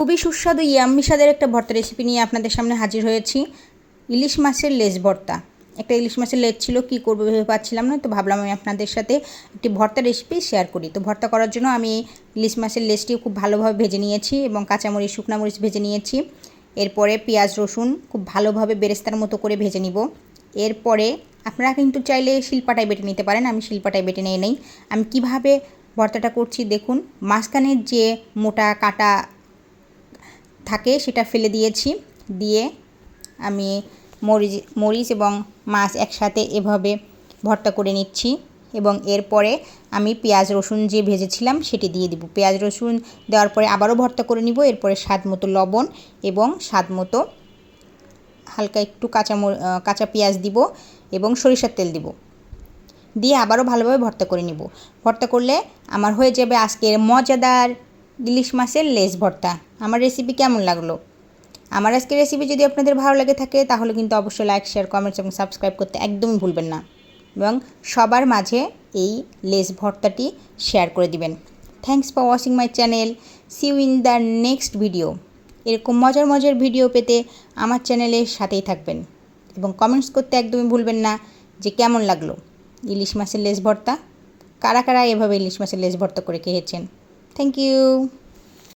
খুবই সুস্বাদু ইয়াম্মি স্বাদের একটা ভর্তা রেসিপি নিয়ে আপনাদের সামনে হাজির হয়েছি। ইলিশ মাছের লেজ ভর্তা। একটা ইলিশ মাছের লেজ ছিল, কী করব ভেবে পাচ্ছিলাম না, তো ভাবলাম আমি আপনাদের সাথে একটি ভর্তা রেসিপি শেয়ার করি। তো ভর্তা করার জন্য আমি ইলিশ মাছের লেজটিও খুব ভালোভাবে ভেজে নিয়েছি এবং কাঁচামরিচ, শুকনা মরিচ ভেজে নিয়েছি। এরপরে পেঁয়াজ, রসুন খুব ভালোভাবে বেরেস্তার মতো করে ভেজে নিব। এরপরে আপনারা কিন্তু চাইলে শিলপাটায় বেটে নিতে পারেন, আমি শিলপাটায় বেটে নিয়ে নেই। আমি কীভাবে ভর্তাটা করছি দেখুন, মাঝখানের যে মোটা কাটা থাকে, সেটা ফেলে দিয়েছি। দিয়ে আমি মরিচ মরিচ এবং মাছ একসাথে এভাবে ভর্তা করে নিচ্ছি এবং এরপরে আমি পেঁয়াজ, রসুন যে ভেজেছিলাম সেটি দিয়ে দিব। পেঁয়াজ, রসুন দেওয়ার পরে আবারও ভর্তা করে নিব, এরপরে স্বাদ মতো লবণ এবং স্বাদ মতো হালকা একটু কাঁচা কাঁচা পেঁয়াজ দিব এবং সরিষার তেল দিব। দিয়ে আবারও ভালোভাবে ভর্তা করে নিব। ভর্তা করলে আমার হয়ে যাবে আজকের মজাদার ইলিশ মাছের লেস ভর্তা। আমার রেসিপি কেমন লাগল? আমার আজকের রেসিপি যদি আপনাদের ভালো লাগে থাকে, তাহলে কিন্তু অবশ্যই লাইক শেয়ার কমেন্টস এবং সাবস্ক্রাইব করতে একদমই ভুলবেন না। এবং সবার মাঝে এই লেস ভর্তাটি শেয়ার করে দিবেন। Thanks for watching my channel see you in the next video এরকম মজার মজার ভিডিও পেতে আমার চ্যানেলের সাথেই থাকবেন। এবং কমেন্টস করতে একদমই ভুলবেন না যে কেমন লাগল। ইলিশ মাছের লেস ভর্তা? কারা কারা এভাবে ইলিশ মাছের লেস ভর্তা করে খেয়েছেন? Thank you